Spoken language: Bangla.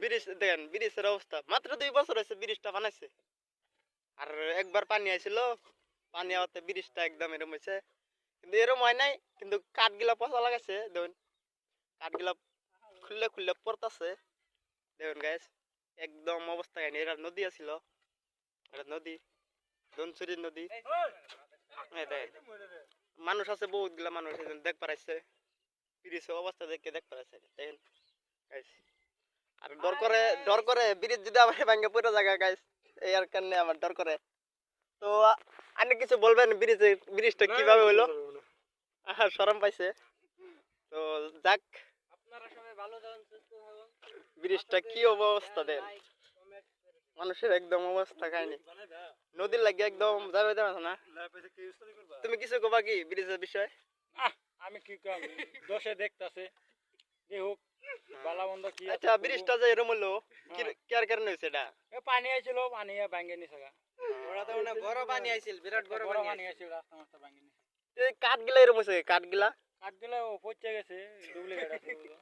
ব্রিজ দেখেন ব্রিজের অবস্থা। মাত্র দুই বছর হয়েছে ব্রিজটা বানাইছে। আর একবার পানি আইছিল পানি আওয়াতে ব্রিজটা একদম এরম হয়েছে। কিন্তু এরম হয় নাই কিন্তু কাঠগুলা পচা লাগাইছে দেখুন। কাঠগুলা খুললে খুললে পড়তাছে। দেখুন গাইস একদম অবস্থা কাহিনী এটা নদী আছিল। এটা নদী ধনসুরি নদী। মানুষ আছে বহুতগুলা মানুষ এখানে দেখ পারাইছে। ব্রিজের অবস্থা দেখে দেখ পারাইছে দেখেন। আর ডর করে ডর করে ব্রিজ যদি আবার ভাঙ্গে পুরো জায়গা গাইস এই আর কারণে আমার ডর করে। তো আপনি কিছু বলবেন ব্রিজে ব্রিজটা কীভাবে হইল শরম পাইছে। তো যাক। আপনারা সবাই ভালো থাকুন সুস্থ থাকুন। ব্রিজটা কি অবস্থা দেন? মানুষের একদম অবস্থা খায়নি নদীর লাগে একদম যাবে যাবে না। তুমি কিছু কবা কি ব্রিজের বিষয়ে? আমি কি কাম দোষে দেখতাছে। যে হোক। বন্ধ কি আছে আচ্ছা ব্রিজটা যে এরম হলো কি- কি আর কারণে হয়েছে এটা এ পানি আইছিল পানি ভাঙ্গে নিছে গা বড় পানি আইছিল বিরাট বড় বড় পানি পানি আইছিল রাস্তা মাস্তা ভাঙ্গে নিছে এই কাঠগুলা এরম হয়েছে কাঠগুলা কাট দিলে ও পচে গেছে ডুপ্লিকেট আছে আচ্ছা